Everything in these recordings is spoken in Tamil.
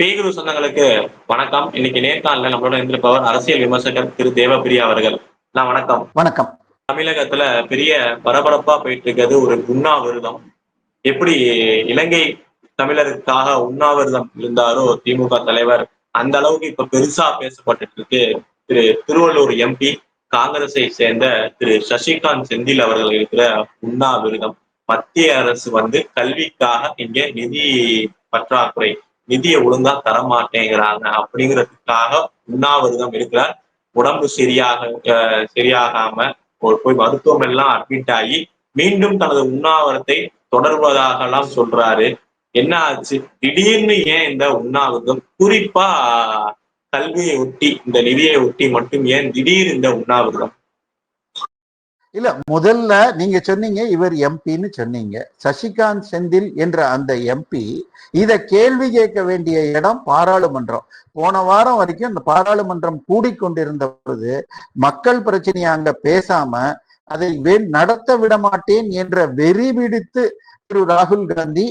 பேகுரு சொந்தங்களுக்கு வணக்கம். இன்னைக்கு நேர்காணல நம்மளோட இருந்திருப்பவர் அரசியல் விமர்சகர் திரு தேவபிரியா அவர்கள். நான் வணக்கம். வணக்கம். தமிழகத்துல பெரிய பரபரப்பா போயிட்டு இருக்கிறது ஒரு உண்ணாவிரதம். எப்படி இலங்கை தமிழருக்காக உண்ணாவிரதம் இருந்தாரோ திமுக தலைவர் அந்த அளவுக்கு இப்ப பெருசா பேசப்பட்டு இருக்கு திரு திருவள்ளூர் எம்பி காங்கிரஸை சேர்ந்த திரு சசிகாந்த் செந்தில் அவர்கள் இருக்கிற உண்ணாவிரதம். மத்திய அரசு வந்து கல்விக்காக இங்க நிதி பற்றாக்குறை நிதியை ஒழுங்கா தரமாட்டேங்கிறாங்க அப்படிங்கிறதுக்காக உண்ணாவிரதம் இருக்கிறார். உடம்பு சரியாக சரியாகாம ஒரு போய் மருத்துவம் எல்லாம் அட்மிட் ஆகி மீண்டும் தனது உண்ணாவிரத்தை தொடர்வதாகலாம் சொல்றாரு. என்ன ஆச்சு? திடீர்னு ஏன் இந்த உண்ணாவிரதம்? குறிப்பா கல்வியை ஒட்டி இந்த நிதியை ஒட்டி மட்டும் ஏன் திடீர் இந்த உண்ணாவிரதம்? இல்ல முதல்ல நீங்க சொன்னீங்க இவர் எம்பின்னு சொன்னீங்க. சசிகாந்த் செந்தில் என்ற அந்த எம்பி இத கேள்வி கேட்க வேண்டிய இடம் பாராளுமன்றம். போன வாரம் வரைக்கும் இந்த பாராளுமன்றம் கூடிக்கொண்டிருந்த பொழுது மக்கள் பிரச்சனையை அங்க பேசாம அதை வே- நடத்த விட மாட்டேன் என்ற வெறி பிடித்து திரு ராகுல் காந்தி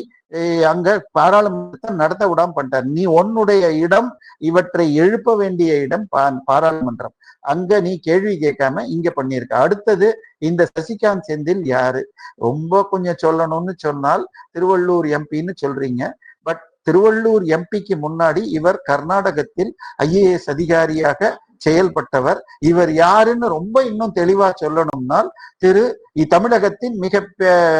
அங்க பாராளுமன்றத்தை நடத்த விடாம பண்ணிட்டார். நீ உன்னுடைய இடம் இவற்றை எழுப்ப வேண்டிய இடம் பா- பாராளுமன்றம். அங்க நீ கேள்வி கேட்காம இங்க பண்ணியிருக்க. அடுத்தது இந்த சசிகாந்த் செந்தில் யாரு? ரொம்ப கொஞ்சம் சொல்லணும்னு சொன்னால் திருவள்ளூர் எம்பின்னு சொல்றீங்க. பட் திருவள்ளூர் எம்பிக்கு முன்னாடி இவர் கர்நாடகத்தில் ஐஏஎஸ் அதிகாரியாக செயல்பட்டவர். இவர் யாருன்னு ரொம்ப இன்னும் தெளிவா சொல்லணும்னால் திரு தமிழகத்தின் மிக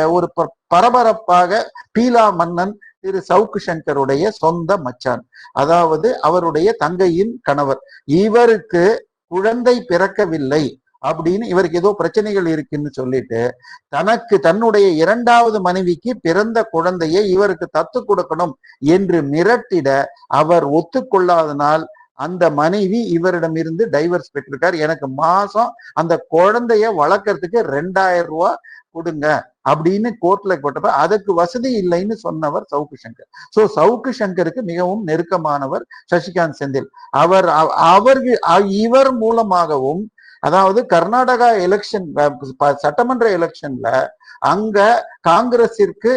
ஒரு ப- பரபரப்பாக பீலா மன்னன் திரு சவுக்கு சங்கருடைய சொந்த மச்சான். அதாவது அவருடைய தங்கையின் கணவர். இவருக்கு குழந்தை பிறக்கவில்லை அப்படின்னு இவருக்கு ஏதோ பிரச்சனைகள் இருக்குன்னு சொல்லிட்டு தனக்கு தன்னுடைய இரண்டாவது மனைவிக்கு பிறந்த குழந்தையை இவருக்கு தத்து கொடுக்கணும் என்று மிரட்டிட அவர் ஒத்துக்கொள்ளாதனால் அந்த மனைவி இவரிடம் இருந்து டைவர்ஸ் பெற்றிருக்காரு. எனக்கு மாசம் அந்த குழந்தைய வளர்க்கறதுக்கு ரெண்டாயிரம் ரூபா கொடுங்க அப்படின்னு கோர்ட்ல போட்டப்ப அதுக்கு வசதி இல்லைன்னு சொன்னவர் சவுக்கு சங்கர். சோ சவுக்கு சங்கருக்கு மிகவும் நெருக்கமானவர் சசிகாந்த் செந்தில். அவர் அவர் இவர் மூலமாகவும் அதாவது கர்நாடகா எலெக்ஷன் சட்டமன்ற எலெக்ஷன்ல அங்க காங்கிரசிற்கு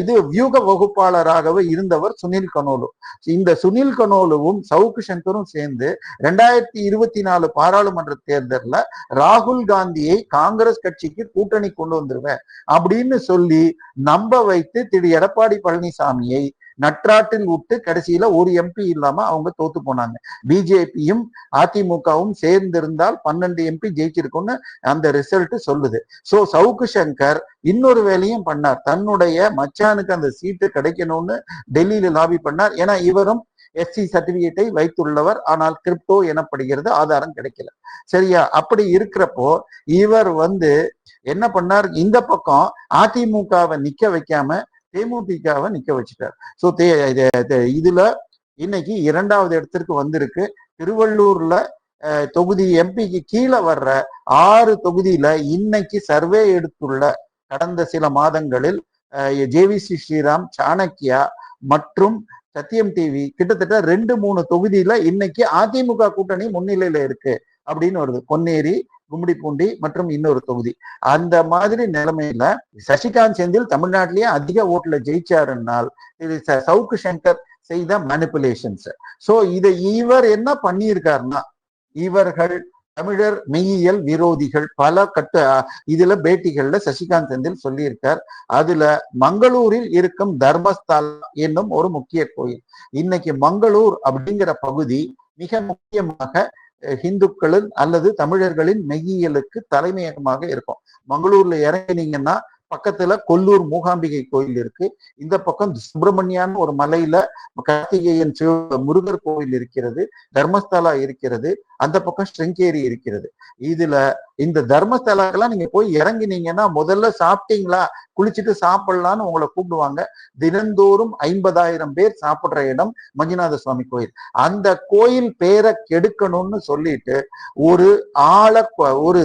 இது வியூக வகுப்பாளராகவே இருந்தவர் சுனில் கனோலு. இந்த சுனில் கனோலுவும் சவுக்கு சங்கரும் சேர்ந்து ரெண்டாயிரத்தி இருபத்தி நாலு பாராளுமன்ற தேர்தலில் ராகுல் காந்தியை காங்கிரஸ் கட்சிக்கு கூட்டணி கொண்டு வந்துருவேன் அப்படின்னு சொல்லி நம்ப வைத்து திரு. எடப்பாடி பழனிசாமியை நட்ராட்டில் விட்டு கடைசியில ஒரு எம்பி இல்லாம அவங்க தோத்து போனாங்க. பிஜேபியும் அதிமுகவும் சேர்ந்திருந்தால் பன்னெண்டு எம்பி ஜெயிச்சிருக்கும்னு அந்த ரிசல்ட் சொல்லுது. சோ சவுக்கு சங்கர் இன்னொரு வேலையும் பண்ணார். தன்னுடைய மச்சானுக்கு அந்த சீட்டு கிடைக்கணும்னு டெல்லியில லாபி பண்ணார். ஏன்னா இவரும் எஸ்சி சர்டிபிகேட்டை வைத்துள்ளவர். ஆனால் கிரிப்டோ எனப்படுகிறது. ஆதாரம் கிடைக்கல. சரியா? அப்படி இருக்கிறப்போ இவர் வந்து என்ன பண்ணார்? இந்த பக்கம் அதிமுகவை நிக்க வைக்காம தேமுதிகவை நிக்க வச்சுட்டார். ஸோ தே இது- இது- இதுல இன்னைக்கு இரண்டாவது இடத்திற்கு வந்திருக்கு. திருவள்ளூர்ல தொகுதி எம்பிக்கு கீழே வர்ற ஆறு தொகுதியில இன்னைக்கு சர்வே எடுத்துள்ள கடந்த சில மாதங்களில் ஜேவிசி ஸ்ரீராம் சாணக்கியா மற்றும் சத்தியம் டிவி கிட்டத்தட்ட ரெண்டு மூணு தொகுதியில இன்னைக்கு அதிமுக கூட்டணி முன்னிலையில இருக்கு அப்படின்னு வருது. பொன்னேரி கும்மிடிப்பூண்டி மற்றும் இன்னொரு தொகுதி. அந்த மாதிரி நிலைமையில சசிகாந்த் செந்தில் தமிழ்நாட்டிலேயே அதிக ஓட்டுல ஜெயிச்சாருன்னால் இது சவுக்கு சங்கர் செய்த மேனிப்புலேஷன்ஸ் சோ இதை இவர் என்ன பண்ணியிருக்காருன்னா இவர்கள் தமிழர் மெய்யியல் விரோதிகள் பல கட்டு இதுல பேட்டிகள்ல சசிகாந்த் செந்தில் சொல்லியிருக்கார். அதுல மங்களூரில் இருக்கும் தர்மஸ்தலா என்னும் ஒரு முக்கிய கோயில். இன்னைக்கு மங்களூர் அப்படிங்கிற பகுதி மிக முக்கியமாக ஹிந்துக்களின் அல்லது தமிழர்களின் மெய்யியலுக்கு தலைமையகமாக இருக்கும். மங்களூர்ல இறங்கினீங்கன்னா பக்கத்துல கொல்லூர் மூகாம்பிகை கோயில் இருக்கு. இந்த பக்கம் சுப்பிரமணியான ஒரு மலையில கார்த்திகேயன் சிவ முருகர் கோயில் இருக்கிறது தர்மஸ்தலா இருக்கிறது அந்த பக்கம் ஸ்ரிங்கேரி இருக்கிறது. இதுல இந்த தர்மஸ்தலாக்கெல்லாம் நீங்க போய் இறங்கினீங்கன்னா முதல்ல சாப்பிட்டீங்களா? குளிச்சுட்டு சாப்பிடலான்னு உங்களை கூப்பிடுவாங்க. தினந்தோறும் ஐம்பதாயிரம் பேர் சாப்பிடுற இடம் மஞ்சுநாத சுவாமி கோயில். அந்த கோயில் பேரை கெடுக்கணும்னு சொல்லிட்டு ஒரு ஆள ஒரு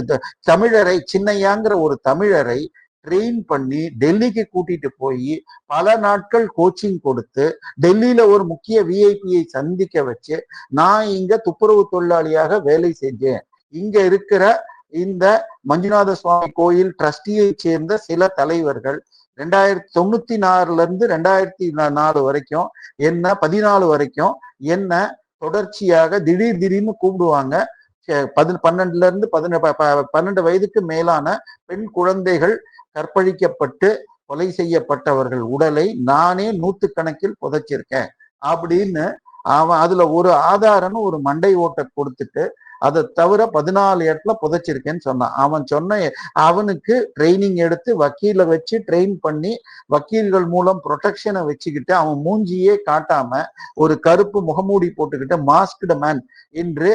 தமிழரை சின்னையாங்கிற ஒரு தமிழரை ட்ரெயின் பண்ணி டெல்லிக்கு கூட்டிட்டு போய் பல நாட்கள் கோச்சிங் கொடுத்து டெல்லியில ஒரு முக்கிய விஐபியை சந்திக்க வச்சு நான் இங்க துப்புரவு தொழிலாளியாக வேலை செஞ்சேன். இங்க இருக்கிற இந்த மஞ்சுநாத சுவாமி கோயில் ட்ரஸ்டியை சேர்ந்த சில தலைவர்கள் ரெண்டாயிரத்தி தொண்ணூத்தி நாலுல இருந்து ரெண்டாயிரத்தி நா- நாலு வரைக்கும் என்ன பதினாலு வரைக்கும் என்ன தொடர்ச்சியாக திடீர் திடீர்னு கூப்பிடுவாங்க. சே- பதி பன்னெண்டுல இருந்து பதின ப- ப- பன்னெண்டு வயதுக்கு மேலான பெண் குழந்தைகள் கற்பழிக்கப்பட்டு கொலை செய்யப்பட்டவர்கள் உடலை நானே நூத்துக்கணக்கில் புதைச்சிருக்கேன். அப்படின்னு அவன் அதுல ஒரு ஆதாரம்னு ஒரு மண்டை ஓட்டை கொடுத்துட்டு அதை தவிர பதினாலு இடத்துல புதைச்சிருக்கேன்னு சொன்னான். அவன் சொன்ன அவனுக்கு ட்ரைனிங் எடுத்து வக்கீல வச்சு ட்ரெயின் பண்ணி வக்கீல்கள் மூலம் ப்ரொடெக்ஷனை வச்சுக்கிட்டு அவன் மூஞ்சியே காட்டாம ஒரு கருப்பு முகமூடி போட்டுக்கிட்டு மாஸ்க்டு மேன் என்று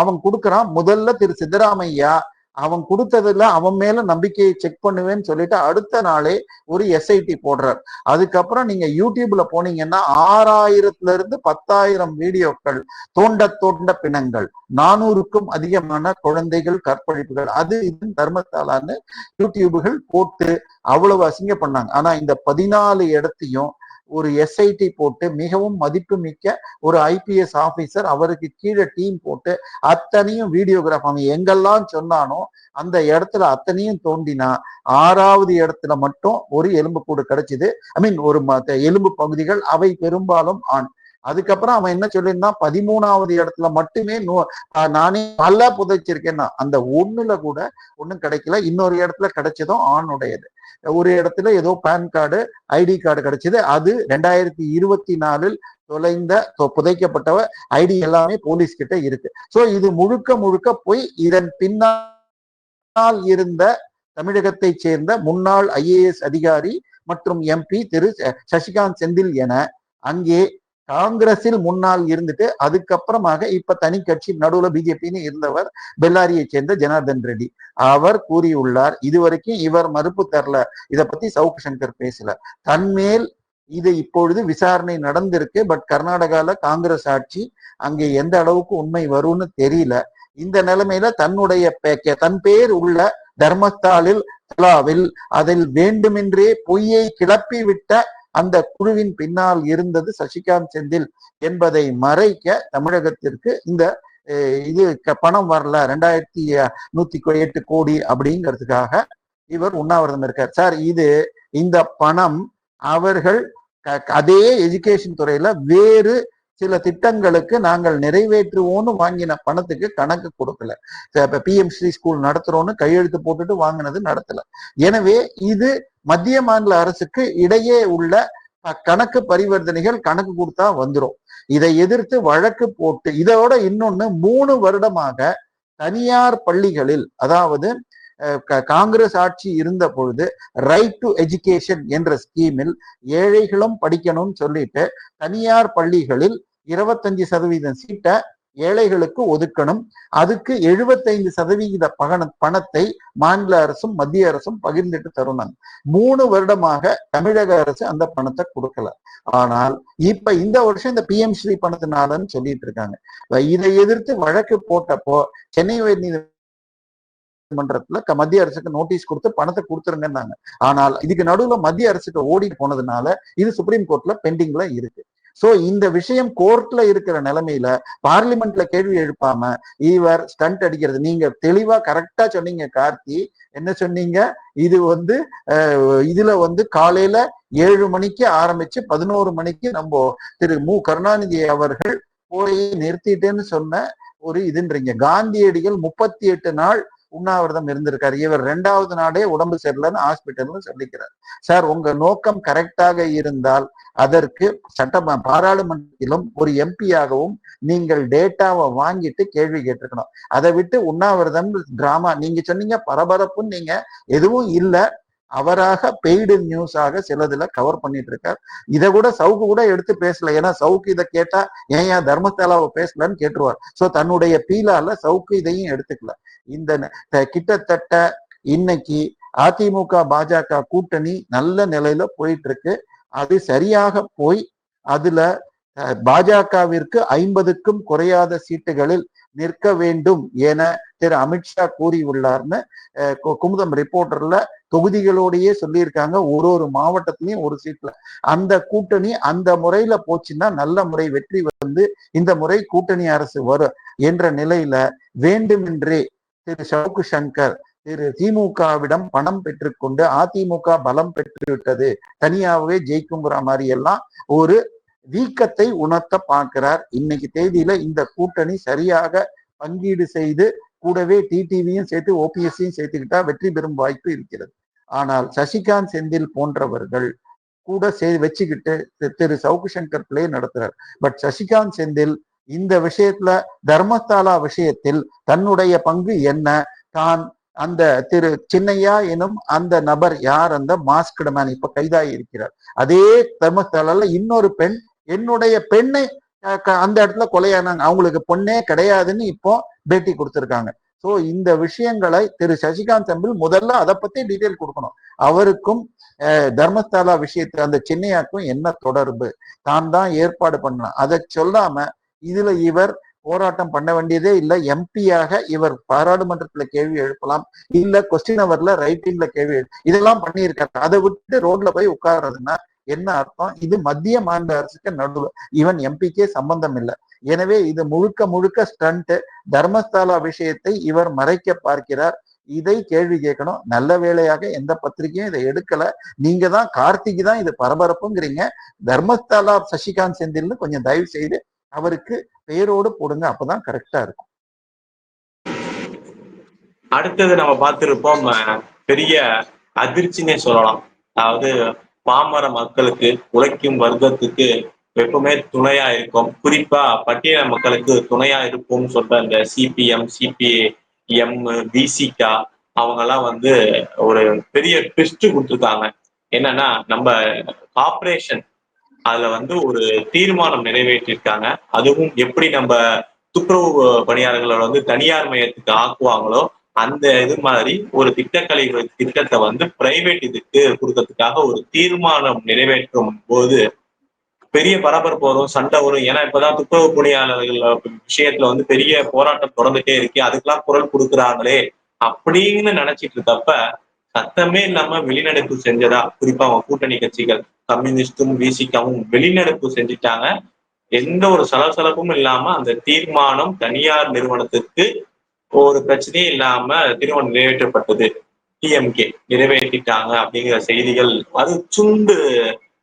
அவன் கொடுக்குறான் முதல்ல திரு சித்தராமையா அவன் கொடுத்ததுல அவன் மேல நம்பிக்கையை செக் பண்ணுவேன்னு சொல்லிட்டு அடுத்த நாளே ஒரு எஸ்ஐடி போடுறார். அதுக்கப்புறம் நீங்க யூடியூப்ல போனீங்கன்னா ஆறாயிரத்துல இருந்து பத்தாயிரம் வீடியோக்கள் தோண்ட தோண்ட பிணங்கள் நானூறுக்கும் அதிகமான குழந்தைகள் கற்பழிப்புகள் அது இது தர்மத்தாலான்னு யூடியூபுகள் போட்டு அவ்வளவு அசிங்க பண்ணாங்க. ஆனா இந்த பதினாலு இடத்தையும் ஒரு எஸ்ஐடி போட்டு மிகவும் மதிப்புமிக்க ஒரு ஐபிஎஸ் ஆபீசர் அவருக்கு கீழே டீம் போட்டு அத்தனையும் வீடியோகிராஃப் அவன் எங்கெல்லாம் சொன்னானோ அந்த இடத்துல அத்தனையும் தோண்டினா ஆறாவது இடத்துல மட்டும் ஒரு எலும்புக்கூடு கிடைச்சிது. ஐ மீன் ஒரு ம- எலும்பு பகுதிகள் அவை பெரும்பாலும் ஆண். அதுக்கப்புறம் அவன் என்ன சொல்லியிருந்தான்? பதிமூணாவது இடத்துல மட்டுமே நானே பல புதைச்சிருக்கேன்னா அந்த ஒண்ணுல கூட ஒன்றும் கிடைக்கல. இன்னொரு இடத்துல கிடைச்சதும் ஆணுடையது. ஒரு இடத்துல ஏதோ பேன் கார்டு ஐடி கார்டு கிடைச்சது. அது ரெண்டாயிரத்தி இருபத்தி நாலில் தொலைந்த தொ- புதைக்கப்பட்டவ ஐடி எல்லாமே போலீஸ் கிட்ட இருக்கு. சோ இது முழுக்க முழுக்க போய் இதன் பின்னால் இருந்த தமிழகத்தை சேர்ந்த முன்னாள் ஐஏஎஸ் அதிகாரி மற்றும் எம்பி திரு சசிகாந்த் செந்தில் என அங்கே காங்கிரஸில் முன்னால் இருந்துட்டு அதுக்கப்புறமாக இப்ப தனி கட்சி நடுவுல பிஜேபின்னு இருந்தவர் பெல்லாரியை சேர்ந்த ஜனார்தன் ரெட்டி. அவர் கூறியுள்ளார் இதுவரைக்கும் இவர் மறுப்பு தரல. இதை பத்தி சவுக் சங்கர் பேசல. தன்மேல் இது இப்பொழுது விசாரணை நடந்திருக்கு. பட் கர்நாடகால காங்கிரஸ் ஆட்சி அங்கே எந்த அளவுக்கு உண்மை வரும்னு தெரியல. இந்த நிலைமையில தன்னுடைய தன் பேர் உள்ள தர்மஸ்தாலில் தலாவில் அதில் வேண்டுமென்றே பொய்யை கிளப்பி விட்ட அந்த குழுவின் பின்னால் இருந்தது சசிகாந்த் செந்தில் என்பதை மறைக்க தமிழகத்திற்கு இந்த இது க- பணம் வரல ரெண்டாயிரத்தி நூத்தி எட்டு கோடி அப்படிங்கிறதுக்காக இவர் உண்ணாவிரதம் இருக்கார். சார் இது இந்த பணம் அவர்கள் க- அதே எஜுகேஷன் துறையில வேறு சில திட்டங்களுக்கு நாங்கள் நிறைவேற்றுவோம்னு வாங்கின பணத்துக்கு கணக்கு கொடுக்கல. இப்ப பிஎம்சி ஸ்கூல் நடத்துறோம்னு கையெழுத்து போட்டுட்டு வாங்கினது நடத்தல. எனவே இது மத்திய மாநில அரசுக்கு இடையே உள்ள கணக்கு பரிவர்த்தனைகள் கணக்கு கொடுத்தா வந்துரும். இதை எதிர்த்து வழக்கு போட்டு இதோட இன்னொன்னு மூணு வருடமாக தனியார் பள்ளிகளில் அதாவது காங்கிரஸ் ஆட்சி இருந்த பொழுது ரைட் டு எஜுகேஷன் என்ற ஸ்கீமில் ஏழைகளும் படிக்கணும்னு சொல்லிட்டு தனியார் பள்ளிகளில் இருபத்தஞ்சு சதவீதம் சீட்டை ஏழைகளுக்கு ஒதுக்கணும். அதுக்கு எழுபத்தைந்து சதவிகித பகன பணத்தை மாநில அரசும் மத்திய அரசும் பகிர்ந்துட்டு தரணும். மூணு வருடமாக தமிழக அரசு அந்த பணத்தை கொடுக்கல. ஆனால் இப்ப இந்த வருஷம் இந்த பிஎம் ஸ்ரீ பணத்தினாலன்னு சொல்லிட்டு இருக்காங்க. இதை எதிர்த்து வழக்கு போட்டப்போ சென்னை உயர்நீதி மன்றத்துல மத்திய அரசுக்கு நோட்டீஸ் கொடுத்து பணத்தை கொடுத்துருங்கன்னாங்க. ஆனால் இதுக்கு நடுவுல மத்திய அரசுக்கு ஓடி போனதுனால இது சுப்ரீம் கோர்ட்ல பெண்டிங்ல இருக்கு. சோ இந்த விஷயம் கோர்ட்ல இருக்கிற நிலைமையில பார்லிமெண்ட்ல கேள்வி எழுப்பாம இவர் ஸ்டண்ட் அடிக்கிறது. நீங்க தெளிவா கரெக்டா சொன்னீங்க கார்த்தி. என்ன சொன்னீங்க? இது வந்து இதுல வந்து காலையில ஏழு மணிக்கு ஆரம்பிச்சு பதினோரு மணிக்கு நம்ம திரு மு. கருணாநிதி அவர்கள் போய் நிறுத்திட்டேன்னு சொன்ன ஒரு இதுன்றீங்க. காந்தியடிகள் முப்பத்தி எட்டு நாள் உண்ணாவிரதம் இருந்திருக்காரு. இவர் ரெண்டாவது நாளே உடம்பு சரியில்லைன்னு ஹாஸ்பிட்டல்ல சொல்லிக்கிறார். சார் உங்க நோக்கம் கரெக்டாக இருந்தால் அதற்கு சட்ட பாராளுமன்றத்திலும் ஒரு எம்பியாகவும் நீங்கள் டேட்டாவை வாங்கிட்டு கேள்வி கேட்டிருக்கணும். அதை விட்டு உண்ணாவிரதம் டிராமா நீங்க சொன்னீங்க பரபரப்புன்னு நீங்க எதுவும் இல்லை. அவராக பெய்டு நியூஸாக சிலதுல கவர் பண்ணிட்டு இருக்கார் இதை கூட சவுக்கு கூட எடுத்து பேசல. ஏன்னா சவுக்கு இதை கேட்டா ஏன் ஏன் தர்மஸ்தலாவை பேசலன்னு கேட்டுருவார். சோ தன்னுடைய பீலால சவுக்கு இதையும் எடுத்துக்கல. இந்த கிட்டத்தட்ட இன்னைக்கு அதிமுக பாஜக கூட்டணி நல்ல நிலையில போயிட்டு இருக்கு அது சரியாக போய் அதுல பாஜகவிற்கு ஐம்பதுக்கும் குறையாத சீட்டுகளில் நிற்க வேண்டும் என திரு அமித்ஷா கூறியுள்ளார்னு குமுதம் ரிப்போர்ட்டர்ல தொகுதிகளோடையே சொல்லியிருக்காங்க. ஒரு ஒரு மாவட்டத்திலையும் ஒரு சீட்ல. அந்த கூட்டணி அந்த முறையில போச்சுன்னா நல்ல முறை வெற்றி வந்து இந்த முறை கூட்டணி அரசு வரும் என்ற நிலையில வேண்டுமென்றே திரு சவுக்கு சங்கர் திரு திமுகவிடம் பணம் பெற்றுக்கொண்டு அதிமுக பலம் பெற்றுவிட்டது தனியாகவே ஜெயிக்குங்கிற மாதிரி எல்லாம் ஒரு வீக்கத்தை உணர்த்த பார்க்கிறார். இன்னைக்கு தேதியில இந்த கூட்டணி சரியாக பங்கீடு செய்து கூடவே டிடிவியும் சேர்த்து ஓபிஎஸ்சியும் சேர்த்துக்கிட்டா வெற்றி பெறும் வாய்ப்பு இருக்கிறது. ஆனால் சசிகாந்த் செந்தில் போன்றவர்கள் கூட சே வச்சுக்கிட்டு திரு சவுக்கு சங்கர் பிளே நடத்துறார். பட் சசிகாந்த் செந்தில் இந்த விஷயத்துல தர்மஸ்தாலா விஷயத்தில் தன்னுடைய பங்கு என்ன? தான் அந்த திரு சின்னையா எனும் அந்த நபர் யார்? அந்த மாஸ்க்டு மேன் இப்ப கைதாகி இருக்கிறார். அதே தர்மஸ்தாலால இன்னொரு பெண் என்னுடைய பெண்ணை க- அந்த இடத்துல கொலையானாங்க. அவங்களுக்கு பொண்ணே கிடையாதுன்னு இப்போ பேட்டி கொடுத்துருக்காங்க. ஸோ இந்த விஷயங்களை திரு. சசிகாந்த் செந்தில் முதல்ல அதை பத்தி டீட்டெயில் கொடுக்கணும். அவருக்கும் தர்மஸ்தாலா தர்மஸ்தலா விஷயத்துல அந்த சின்னையாக்கும் என்ன தொடர்பு? தான் தான் ஏற்பாடு பண்ணலாம். அதை சொல்லாம இதுல இவர் போராட்டம் பண்ண வேண்டியதே இல்லை. எம்பியாக இவர் பாராளுமன்றத்துல கேள்வி எழுப்பலாம். இல்ல கொஸ்டின் அவர்ல ரைட்டிங்ல கேள்வி இதெல்லாம் பண்ணியிருக்காரு. அதை விட்டு ரோட்ல போய் உட்கார்றதுன்னா என்ன அர்த்தம்? இது மத்திய மாநில அரசுக்கு நடுவு. இவன் எம்பிக்கே சம்பந்தம் இல்லை. எனவே இது முழுக்க முழுக்க ஸ்டண்ட் தர்மஸ்தாலா விஷயத்தை இவர் மறைக்க பார்க்கிறார். இதை கேள்வி கேட்கணும். நல்ல வேளையாக எந்த பத்திரிகையும் இதை எடுக்கல. நீங்க தான் கார்த்திக் தான் இது பரபரப்புங்கிறீங்க. தர்மஸ்தாலா சசிகாந்த் செந்தில்னு கொஞ்சம் தயவு செய்து அவருக்கு பெயரோடு போடுங்க. அப்பதான் கரெக்டா இருக்கும். அடுத்தது நம்ம பார்த்திருப்போம் பெரிய அதிர்ச்சினே சொல்லலாம். அதாவது பாமர மக்களுக்கு உழைக்கும் வர்க்கத்துக்கு எப்பவுமே துணையா இருக்கும். குறிப்பா பட்டியல மக்களுக்கு துணையா இருக்கும்னு சொல்ற இந்த சிபிஎம் சிபிஎம் பிசிகா அவங்கெல்லாம் வந்து ஒரு பெரிய ட்விஸ்ட் கொடுத்துருக்காங்க. என்னன்னா நம்ம கார்பரேஷன் அதுல வந்து ஒரு தீர்மானம் நிறைவேற்றிருக்காங்க. அதுவும் எப்படி நம்ம துப்புரவு பணியாளர்களை வந்து தனியார் மையத்துக்கு ஆக்குவாங்களோ அந்த இது மாதிரி ஒரு திட்டக்கலை திட்டத்தை வந்து பிரைவேட் இதுக்கு கொடுக்கறதுக்காக ஒரு தீர்மானம் நிறைவேற்றும் போது பெரிய பரபரப்பு வரும் சண்டை வரும். ஏன்னா இப்பதான் துப்புரவு பணியாளர்கள் விஷயத்துல வந்து பெரிய போராட்டம் தொடர்ந்துட்டே இருக்கு. அதுக்கெல்லாம் குரல் கொடுக்குறாங்களே அப்படின்னு நினைச்சிட்டு இருக்கப்ப சத்தமே இல்லாம வெளிநடப்பு செஞ்சதா? குறிப்பா அவங்க கூட்டணி கட்சிகள் கம்யூனிஸ்டும் விசிகாவும் வெளிநடப்பு செஞ்சுட்டாங்க. எந்த ஒரு சலசலப்பும் இல்லாம அந்த தீர்மானம் தனியார் நிறுவனத்துக்கு ஒரு பிரச்சனையும் இல்லாம திருமணம் நிறைவேற்றப்பட்டது. டிஎம்கே நிறைவேற்றிட்டாங்க அப்படிங்கிற செய்திகள் அது சுண்டு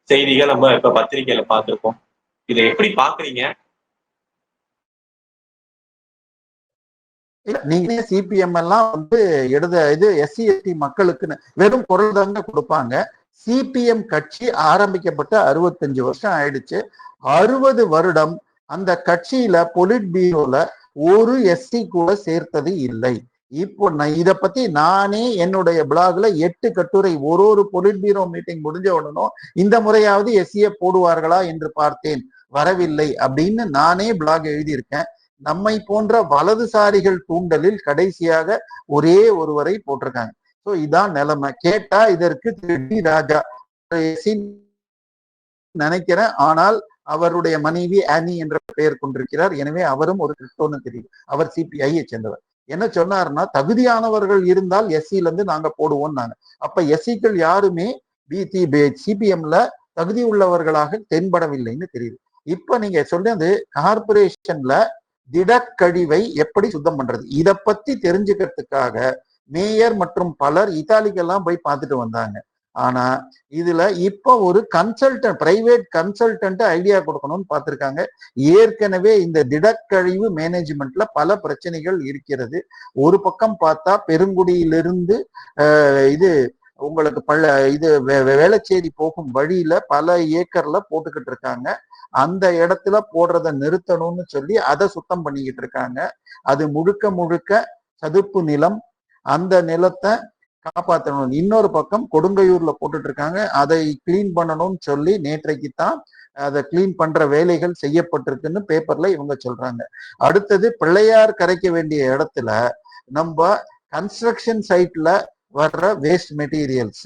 செய்திகள் நம்ம இப்ப பத்திரிகையில பார்த்திருக்கோம். இதை எப்படி பாக்குறீங்க இல்ல நீங்க சிபிஎம் எல்லாம் வந்து எழுத இது எஸ்சி எஸ்டி மக்களுக்குன்னு வெறும் குரல் தாங்க கொடுப்பாங்க. சிபிஎம் கட்சி ஆரம்பிக்கப்பட்ட அறுபத்தஞ்சு வருஷம் ஆயிடுச்சு. அறுபது வருடம் அந்த கட்சியில பொலிட் பீரோல ஒரு எஸ்சி கூட சேர்த்தது இல்லை. இப்போ நான் இத பத்தி நானே என்னுடைய பிளாக்ல எட்டு கட்டுரை ஒரு ஒரு பொலிட்பீரோ மீட்டிங் முடிஞ்ச உடனும் இந்த முறையாவது எஸ்சிய போடுவார்களா என்று பார்த்தேன். வரவில்லை அப்படின்னு நானே பிளாக் எழுதியிருக்கேன். நம்மை போன்ற வலதுசாரிகள் தூண்டலில் கடைசியாக ஒரே ஒருவரை போட்டிருக்காங்க. சோ இதான் நிலைமை. கேட்டா இதற்கு திரு டி ராஜா. நினைக்கிறேன். ஆனால் அவருடைய மனைவி ஆனி என்ற பெயர் கொண்டிருக்கிறார். எனவே அவரும் ஒரு கிறிஸ்தவன்னு தெரியும் அவர் சிபிஐயை சேர்ந்தவர். என்ன சொன்னாருன்னா தகுதியானவர்கள் இருந்தால் எஸ்சில இருந்து நாங்க போடுவோம் நாங்க அப்ப எஸ்சிக்கள் யாருமே பிடி சிபிஎம்ல தகுதி உள்ளவர்களாக தென்படவில்லைன்னு தெரியுது. இப்ப நீங்க சொன்னது கார்பரேஷன்ல திடக்கழிவை எப்படி சுத்தம் பண்றது? இதை பத்தி தெரிஞ்சுக்கிறதுக்காக மேயர் மற்றும் பலர் இத்தாலிக்கெல்லாம் போய் பார்த்துட்டு வந்தாங்க. ஆனா இதுல இப்ப ஒரு கன்சல்டன்ட் பிரைவேட் கன்சல்டன்ட் ஐடியா கொடுக்கணும்னு பார்த்திருக்காங்க. ஏற்கனவே இந்த திடக்கழிவு மேனேஜ்மெண்ட்ல பல பிரச்சனைகள் இருக்கிறது. ஒரு பக்கம் பார்த்தா பெருங்குடியிலிருந்து இது உங்களுக்கு பல இது வே- வேளச்சேரி போகும் வழியில பல ஏக்கர்ல போட்டுக்கிட்டு இருக்காங்க. அந்த இடத்துல போடுறத நிறுத்தணும்னு சொல்லி அதை சுத்தம் பண்ணிக்கிட்டு இருக்காங்க. அது முழுக்க முழுக்க சதுப்பு நிலம். அந்த நிலத்தை காப்பாற்றணும் இன்னொரு பக்கம் கொடுங்கையூர்ல போட்டுட்டு இருக்காங்க அதை கிளீன் பண்ணணும்னு சொல்லி நேற்றைக்கு தான் அதை கிளீன் பண்ற வேலைகள் செய்யப்பட்டிருக்குன்னு பேப்பர்ல இவங்க சொல்றாங்க. அடுத்தது பிள்ளையார் கரைக்க வேண்டிய இடத்துல நம்ம கன்ஸ்ட்ரக்ஷன் சைட்ல வர்ற வேஸ்ட் மெட்டீரியல்ஸ்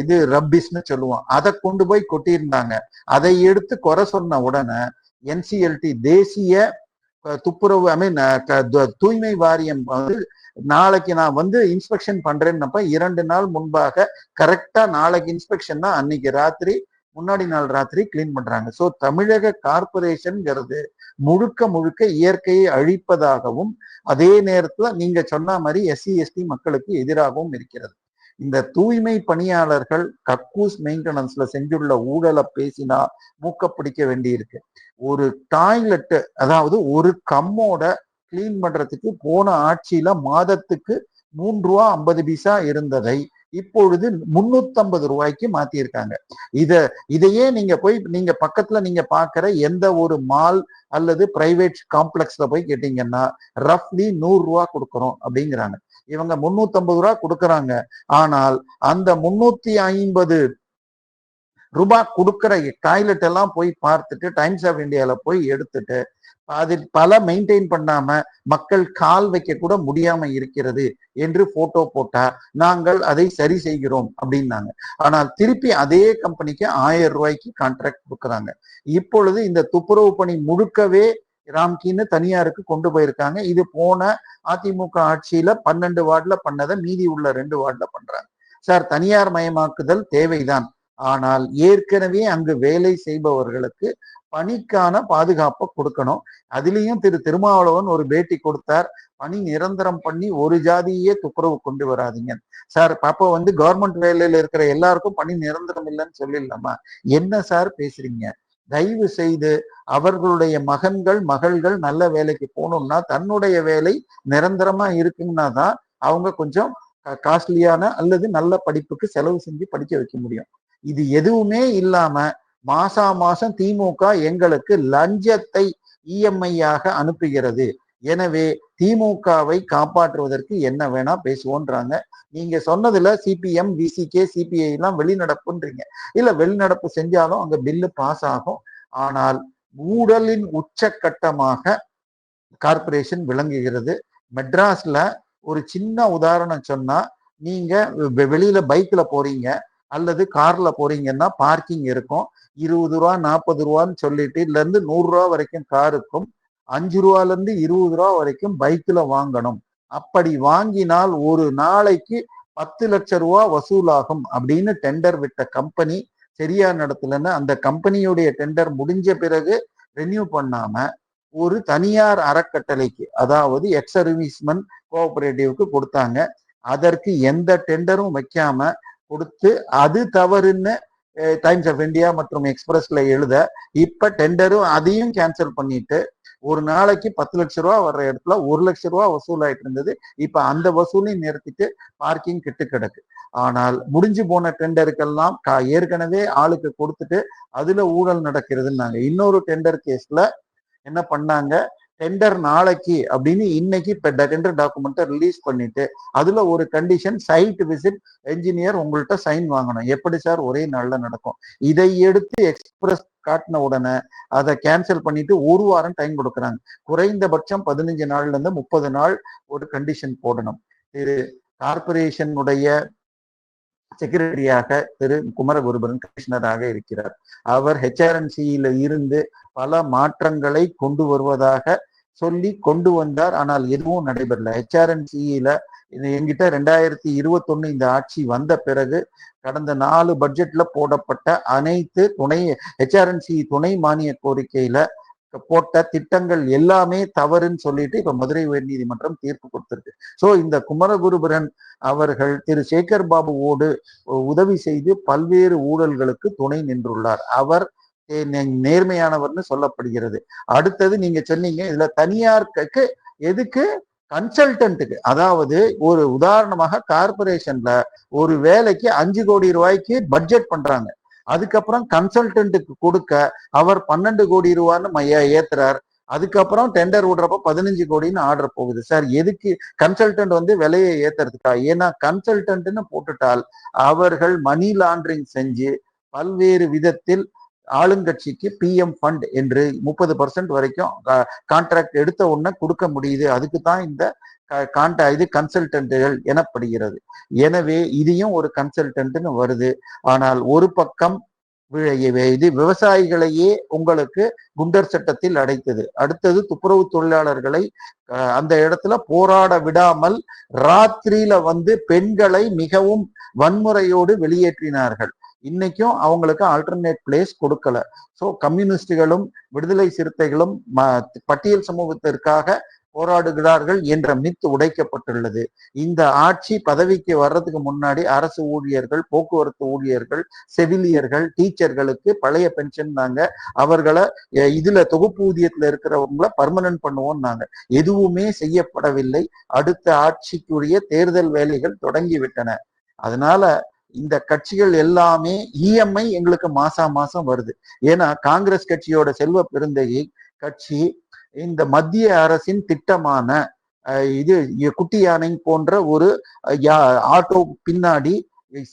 இது ரப்பிஸ்னு சொல்லுவோம். அதை கொண்டு போய் கொட்டியிருந்தாங்க. அதை எடுத்து குறை சொன்ன உடனே என்சிஎல்டி தேசிய துப்புரவு ஐ மீன் தூய்மை வாரியம் வந்து நாளைக்கு நான் வந்து இன்ஸ்பெக்ஷன் பண்றேன்னப்ப இரண்டு நாள் முன்பாக கரெக்டா நாளைக்கு இன்ஸ்பெக்ஷன்னா அன்னைக்கு ராத்திரி முன்னாடி நாள் ராத்திரி கிளீன் பண்றாங்க. சோ தமிழக கார்பரேஷன்ங்கிறது முழுக்க முழுக்க இயற்கையை அழிப்பதாகவும் அதே நேரத்துல நீங்க சொன்ன மாதிரி எஸ்சி எஸ்டி மக்களுக்கு எதிராகவும் இருக்கிறது. இந்த தூய்மை பணியாளர்கள் கக்கூஸ் மெயின்டெனன்ஸ்ல செஞ்சுள்ள ஊழலை பேசினா மூக்க பிடிக்க வேண்டியிருக்கு. ஒரு டாய்லெட்டு அதாவது ஒரு கம்மோட கிளீன் பண்றதுக்கு போன ஆட்சியில மாதத்துக்கு மூன்று ரூபா ஐம்பது பைசா இருந்ததை இப்பொழுது முன்னூத்தம்பது ரூபாய்க்கு மாத்தியிருக்காங்க. இத இதையே நீங்க போய் நீங்க பக்கத்துல நீங்க பாக்குற எந்த ஒரு மால் அல்லது பிரைவேட் காம்ப்ளெக்ஸ்ல போய் கேட்டீங்கன்னா ரஃப்லி நூறு ரூபா கொடுக்கறோம் அப்படிங்கிறாங்க. இவங்க முன்னூத்தம்பது ரூபா கொடுக்குறாங்க. ஆனால் அந்த முன்னூத்தி ஐம்பது ரூபாய் கொடுக்குற டாய்லெட் எல்லாம் போய் பார்த்துட்டு டைம்ஸ் ஆஃப் இந்தியால போய் எடுத்துட்டு அதில் பல மெயின்டைன் பண்ணாம மக்கள் கால் வைக்க கூட முடியாம இருக்கிறது என்று போட்டோ போட்டா நாங்கள் அதை சரி செய்கிறோம் அப்படின்னாங்க. ஆனால் திருப்பி அதே கம்பெனிக்கு ஆயிரம் ரூபாய்க்கு கான்ட்ராக்ட் கொடுக்குறாங்க. இப்பொழுது இந்த துப்புரவு பணி முழுக்கவே ராம்கின்னு தனியாருக்கு கொண்டு போயிருக்காங்க. இது போன அதிமுக ஆட்சியில பன்னெண்டு வார்டுல பண்ணதை மீதி உள்ள ரெண்டு வார்டுல பண்றாங்க. சார் தனியார் மயமாக்குதல் தேவைதான். ஆனால் ஏற்கனவே அங்கு வேலை செய்பவர்களுக்கு பணிக்கான பாதுகாப்பை கொடுக்கணும். அதுலயும் திரு திருமாவளவன் ஒரு பேட்டி கொடுத்தார். பணி நிரந்தரம் பண்ணி ஒரு ஜாதியே துப்புரவு கொண்டு வராதீங்க. சார் அப்போ வந்து கவர்மெண்ட் வேலையில இருக்கிற எல்லாருக்கும் பணி நிரந்தரம் இல்லைன்னு சொல்லிடலாமா? என்ன சார் பேசுறீங்க? தயவு செய்து அவர்களுடைய மகன்கள் மகள்கள் நல்ல வேலைக்கு போகணும்னா தன்னுடைய வேலை நிரந்தரமா இருக்குன்னா தான் அவங்க கொஞ்சம் காஸ்ட்லியான அல்லது நல்ல படிப்புக்கு செலவு செஞ்சு படிக்க வைக்க முடியும். இது எதுவுமே இல்லாம மாசா மாசம் திமுக எங்களுக்கு லஞ்சத்தை இஎம்ஐயாக அனுப்புகிறது. எனவே திமுகவை காப்பாற்றுவதற்கு என்ன வேணா பேசுவோன்றாங்க. நீங்க சொன்னதுல சிபிஎம் விசிகே சிபிஐ எல்லாம் வெளிநடப்புன்றீங்க. இல்ல வெளிநடப்பு செஞ்சாலும் அங்க பில்லு பாஸ் ஆகும். ஆனால் ஊழலின் உச்சக்கட்டமாக கார்ப்பரேஷன் விளங்குகிறது. மெட்ராஸ்ல ஒரு சின்ன உதாரணம் சொன்னா நீங்க வெளியில பைக்ல போறீங்க. அல்லது கார்ல போறீங்கன்னா பார்க்கிங் இருக்கும். இருபது ரூபா நாற்பது ரூபான்னு சொல்லிட்டு இதுல இருந்து நூறு ரூபா வரைக்கும் காருக்கும் அஞ்சு ரூபாலேருந்து இருபது ரூபா வரைக்கும் பைக்கில் வாங்கணும். அப்படி வாங்கினால் ஒரு நாளைக்கு பத்து லட்சம் ரூபா வசூலாகும் அப்படின்னு டெண்டர் விட்ட கம்பெனி சரியா நடத்தலன்னு அந்த கம்பெனியுடைய டெண்டர் முடிஞ்ச பிறகு ரெனியூ பண்ணாம ஒரு தனியார் அறக்கட்டளைக்கு அதாவது எக்ஸ் சர்வீஸ்மன் கோஆபரேட்டிவ்க்கு கொடுத்தாங்க. அதற்கு எந்த டெண்டரும் வைக்காம கொடுத்து அது தவறுன்னு டைம்ஸ் ஆஃப் இந்தியா மற்றும் எக்ஸ்பிரஸ்ல எழுத இப்ப டெண்டரும் அதையும் கேன்சல் பண்ணிட்டு ஒரு நாளைக்கு பத்து லட்ச ரூபா வர்ற இடத்துல ஒரு லட்ச ரூபா வசூல் ஆயிட்டு இருந்தது. இப்ப அந்த வசூலையும் நிறுத்திட்டு பார்க்கிங் கிட்டு கிடக்கு. ஆனால் முடிஞ்சு போன டெண்டருக்கெல்லாம் கா- ஏற்கனவே ஆளுக்கு கொடுத்துட்டு அதுல ஊழல் நடக்கிறதுன்னாங்க. இன்னொரு டெண்டர் கேஸ்ல என்ன பண்ணாங்க? டெண்டர் நாளைக்கு அப்படின்னு இன்னைக்கு இப்ப டெண்டர் டாக்குமெண்ட்டை ரிலீஸ் பண்ணிட்டு அதுல ஒரு கண்டிஷன் சைட் விசிட் என்ஜினியர் உங்கள்கிட்ட சைன் வாங்கணும். எப்படி சார் ஒரே நாள்ல நடக்கும். இதை எடுத்து எக்ஸ்பிரஸ் காட்டின உடனே அதை கேன்சல் பண்ணிட்டு ஒரு வாரம் டைம் கொடுக்குறாங்க. குறைந்தபட்சம் பதினஞ்சு நாள்ல இருந்து முப்பது நாள் ஒரு கண்டிஷன் போடணும். இது கார்பரேஷனுடைய செக்ரட்டரியாக திரு குமரகுருபரன் கமிஷனராக இருக்கிறார். அவர் ஹெச்ஆர்என்சியில இருந்து பல மாற்றங்களை கொண்டு வருவதாக சொல்லி கொண்டு வந்தார். ஆனால் எதுவும் நடைபெறல. ஹெச்ஆர்என்சியில என்கிட்ட ரெண்டாயிரத்தி இருபத்தொன்னு இந்த ஆட்சி வந்த பிறகு கடந்த நாலு பட்ஜெட்ல போடப்பட்ட அனைத்து துணை ஹெச்ஆர்என்சி துணை மானிய கோரிக்கையில போட்ட திட்டங்கள் எல்லாமே தவறுன்னு சொல்லிட்டு இப்ப மதுரை உயர்நீதிமன்றம் தீர்ப்பு கொடுத்திருக்கு. சோ இந்த குமரகுருபுரன் அவர்கள் திரு சேகர் பாபுவோடு உதவி செய்து பல்வேறு ஊழல்களுக்கு துணை நின்றுள்ளார். அவர் நேர்மையானவர்னு சொல்லப்படுகிறது. அடுத்தது நீங்க சொன்னீங்க இதுல தனியாருக்கு எதுக்கு? கன்சல்டன்ட்டுக்கு அதாவது ஒரு உதாரணமாக கார்பரேஷன்ல ஒரு வேலைக்கு அஞ்சு கோடி ரூபாய்க்கு பட்ஜெட் பண்றாங்க. அதுக்கப்புறம் கன்சல்டன்ட்டுக்கு கொடுக்க அவர் பன்னெண்டு கோடி ரூபான்னு மைய ஏத்துறார். அதுக்கப்புறம் டெண்டர் விடுறப்ப பதினஞ்சு கோடின்னு ஆர்டர் போகுது. சார் எதுக்கு கன்சல்டன்ட் வந்து விலையை ஏத்துறதுக்கா? ஏன்னா கன்சல்டன்ட்னு போட்டுட்டால் அவர்கள் மணி லாண்டரிங் செஞ்சு பல்வேறு விதத்தில் ஆளுங்கட்சிக்கு பிஎம் ஃபண்ட் என்று முப்பது பர்சன்ட் வரைக்கும் கான்ட்ராக்ட் எடுத்த உடனே கொடுக்க முடியுது. அதுக்கு தான் இந்த கான்டா இது கன்சல்டன்ட்டுகள் எனப்படுகிறது. எனவே இதையும் ஒரு கன்சல்டன்ட்னு வருது. ஆனால் ஒரு பக்கம் இது விவசாயிகளையே உங்களுக்கு குண்டர் சட்டத்தில் அடைத்தது. அடுத்தது துப்புரவு தொழிலாளர்களை அந்த இடத்துல போராட விடாமல் ராத்திரியில வந்து பெண்களை மிகவும் வன்முறையோடு வெளியேற்றினார்கள். இன்னைக்கும் அவங்களுக்கு ஆல்டர்னேட் பிளேஸ் கொடுக்கல. ஸோ கம்யூனிஸ்டுகளும் விடுதலை சிறுத்தைகளும் ம- பட்டியல் சமூகத்திற்காக போராடுகிறார்கள் என்ற மித்து உடைக்கப்பட்டுள்ளது. இந்த ஆட்சி பதவிக்கு வர்றதுக்கு முன்னாடி அரசு ஊழியர்கள் போக்குவரத்து ஊழியர்கள் செவிலியர்கள் டீச்சர்களுக்கு பழைய பென்ஷன் நாங்க அவர்களை அஹ், இதுல தொகுப்பூதியத்துல இருக்கிறவங்கள பர்மனன்ட் பண்ணுவோம் நாங்க எதுவுமே செய்யப்படவில்லை. அடுத்த ஆட்சிக்குரிய தேர்தல் வேலைகள் தொடங்கிவிட்டன. அதனால இந்த கட்சிகள் எல்லாமே இஎம்ஐ எங்களுக்கு மாசா மாசம் வருது. ஏன்னா காங்கிரஸ் கட்சியோட செல்வ பெருந்தகை கட்சி இந்த மத்திய அரசின் திட்டமான இது குட்டி யானை போன்ற ஒரு யா- ஆட்டோ பின்னாடி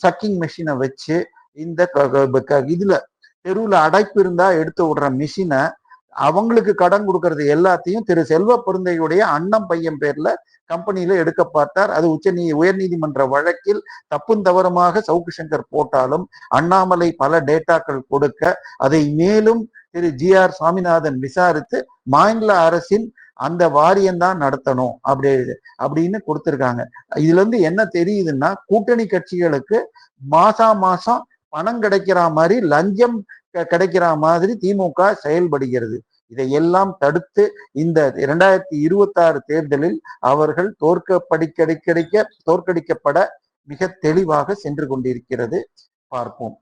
சக்கிங் மிஷினை வச்சு இந்த க- க- இதுல தெருவில் அடைப்பு இருந்தா எடுத்து விடுற மிஷினை அவங்களுக்கு கடன் கொடுக்கறது எல்லாத்தையும் திரு செல்வ பெருந்தையுடைய அண்ணம் பையன் பேர்ல கம்பெனியில எடுக்க பார்த்தார். அது உச்ச நீ உயர்நீதிமன்ற வழக்கில் தப்பும் தவறுமாக சவுக்கு சங்கர் போட்டாலும் அண்ணாமலை பல டேட்டாக்கள் கொடுக்க அதை மேலும் திரு ஜி ஆர் சுவாமிநாதன் விசாரித்து மாநில அரசின் அந்த வாரியம் தான் நடத்தணும் அப்படி அப்படின்னு கொடுத்துருக்காங்க. இதுல இருந்து என்ன தெரியுதுன்னா கூட்டணி கட்சிகளுக்கு மாசா மாசம் பணம் கிடைக்கிற மாதிரி லஞ்சம் கிடைக்கிற மாதிரி திமுக செயல்படுகிறது. இதையெல்லாம் தடுத்து இந்த இரண்டாயிரத்தி இருபத்தி ஆறு தேர்தலில் அவர்கள் தோற்கப்படிக்கடிக்கடிக்க தோற்கடிக்கப்பட மிக தெளிவாக சென்று கொண்டிருக்கிறது. பார்ப்போம்.